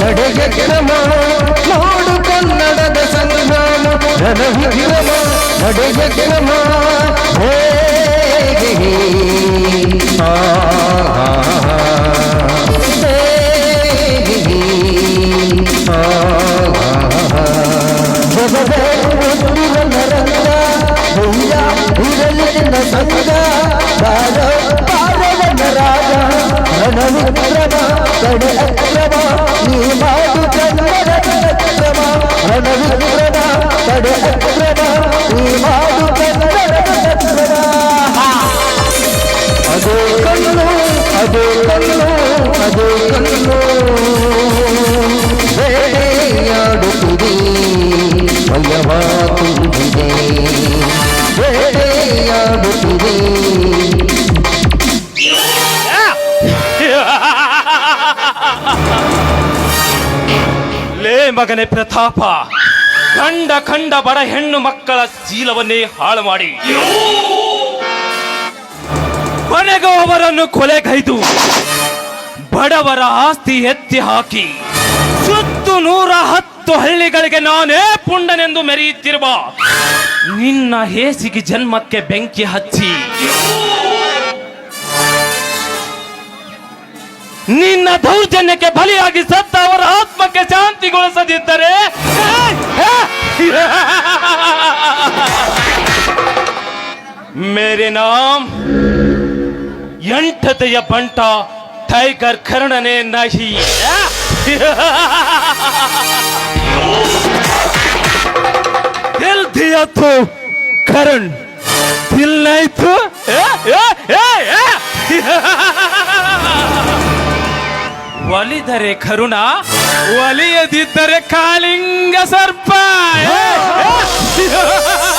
ನಡೆಗೆ ಕ್ರಮ ನೋಡು ಕನ್ನಡದ ಸಂಗ್ರಾಮ ರಣವಿಕ್ರಮ ನಡೆಗೆ ಕ್ರಮ ಹೇ ಹೇ, ಹೇ. ಆ, ಆ, ಆ. ಹೇ, ಹೇ, ಹೇ. ಆ, ಆ, ಆ. ಜಗದ ಹುಟ್ಟಿನ ರಂಗ ಭೂಯ ಇರಲಿನ ಸಂಗ ಬಾರ ಬಾರವನ ರಾಗ ರಣವಿಕ್ರಮ చడి అక్రమ నీ మాటు చంద్రమ రణ విక్రమ చడి అక్రమ నీ మాటు చంద్రమ అదే కన్ను అదే కన్ను అదే కన్ను వేటేయాడుతుంది భయవాతుంది వేటేయాడుతుంది ಲೇ ಮಗನೇ ಪ್ರತಾಪ ಕಂಡ ಕಂಡ ಬಡ ಹೆಣ್ಣು ಮಕ್ಕಳ ಶೀಲವನ್ನೇ ಹಾಳು ಮಾಡಿ. ಕೊನೆಗೂ ಅವರನ್ನು ಕೊಲೆಗೈದು. ಬಡವರ ಆಸ್ತಿ ಎತ್ತಿ ಹಾಕಿ. ಸುತ್ತು ನೂರ ಹತ್ತು ಹಳ್ಳಿಗಳಿಗೆ ನಾನೇ ಪುಂಡನೆಂದು ಮೆರೆಯುತ್ತಿರುವ ನಿನ್ನ ಹೇಸಿಗೆ ಜನ್ಮಕ್ಕೆ ಬೆಂಕಿ ಹಚ್ಚಿ. ನಿನ್ನ ದೌರ್ಜನ್ಯಕ್ಕೆ ಬಲಿಯಾಗಿ ಸತ್ತ ಅವರ ಆತ್ಮಕ್ಕೆ ಶಾಂತಿಗೊಳಿಸದಿದ್ದರೆ ಮೇರೆ ನಾಮ್ ಎಂಟತೆಯ ಬಂಟ ಟೈಗರ್ ಕರ್ಣನೆ ನಹಿ ದಿಲ್ ದಿಯಾ ತೋ ಕರಣ್ ದಿಲ್ ನೈ ತೋ ಏ, ಏ, ಏ, ಏ. ಒಲಿದರೆ ಕರುಣ ಒಲಿಯದಿದ್ದರೆ ಕಾಳಿಂಗ ಸರ್ಪ.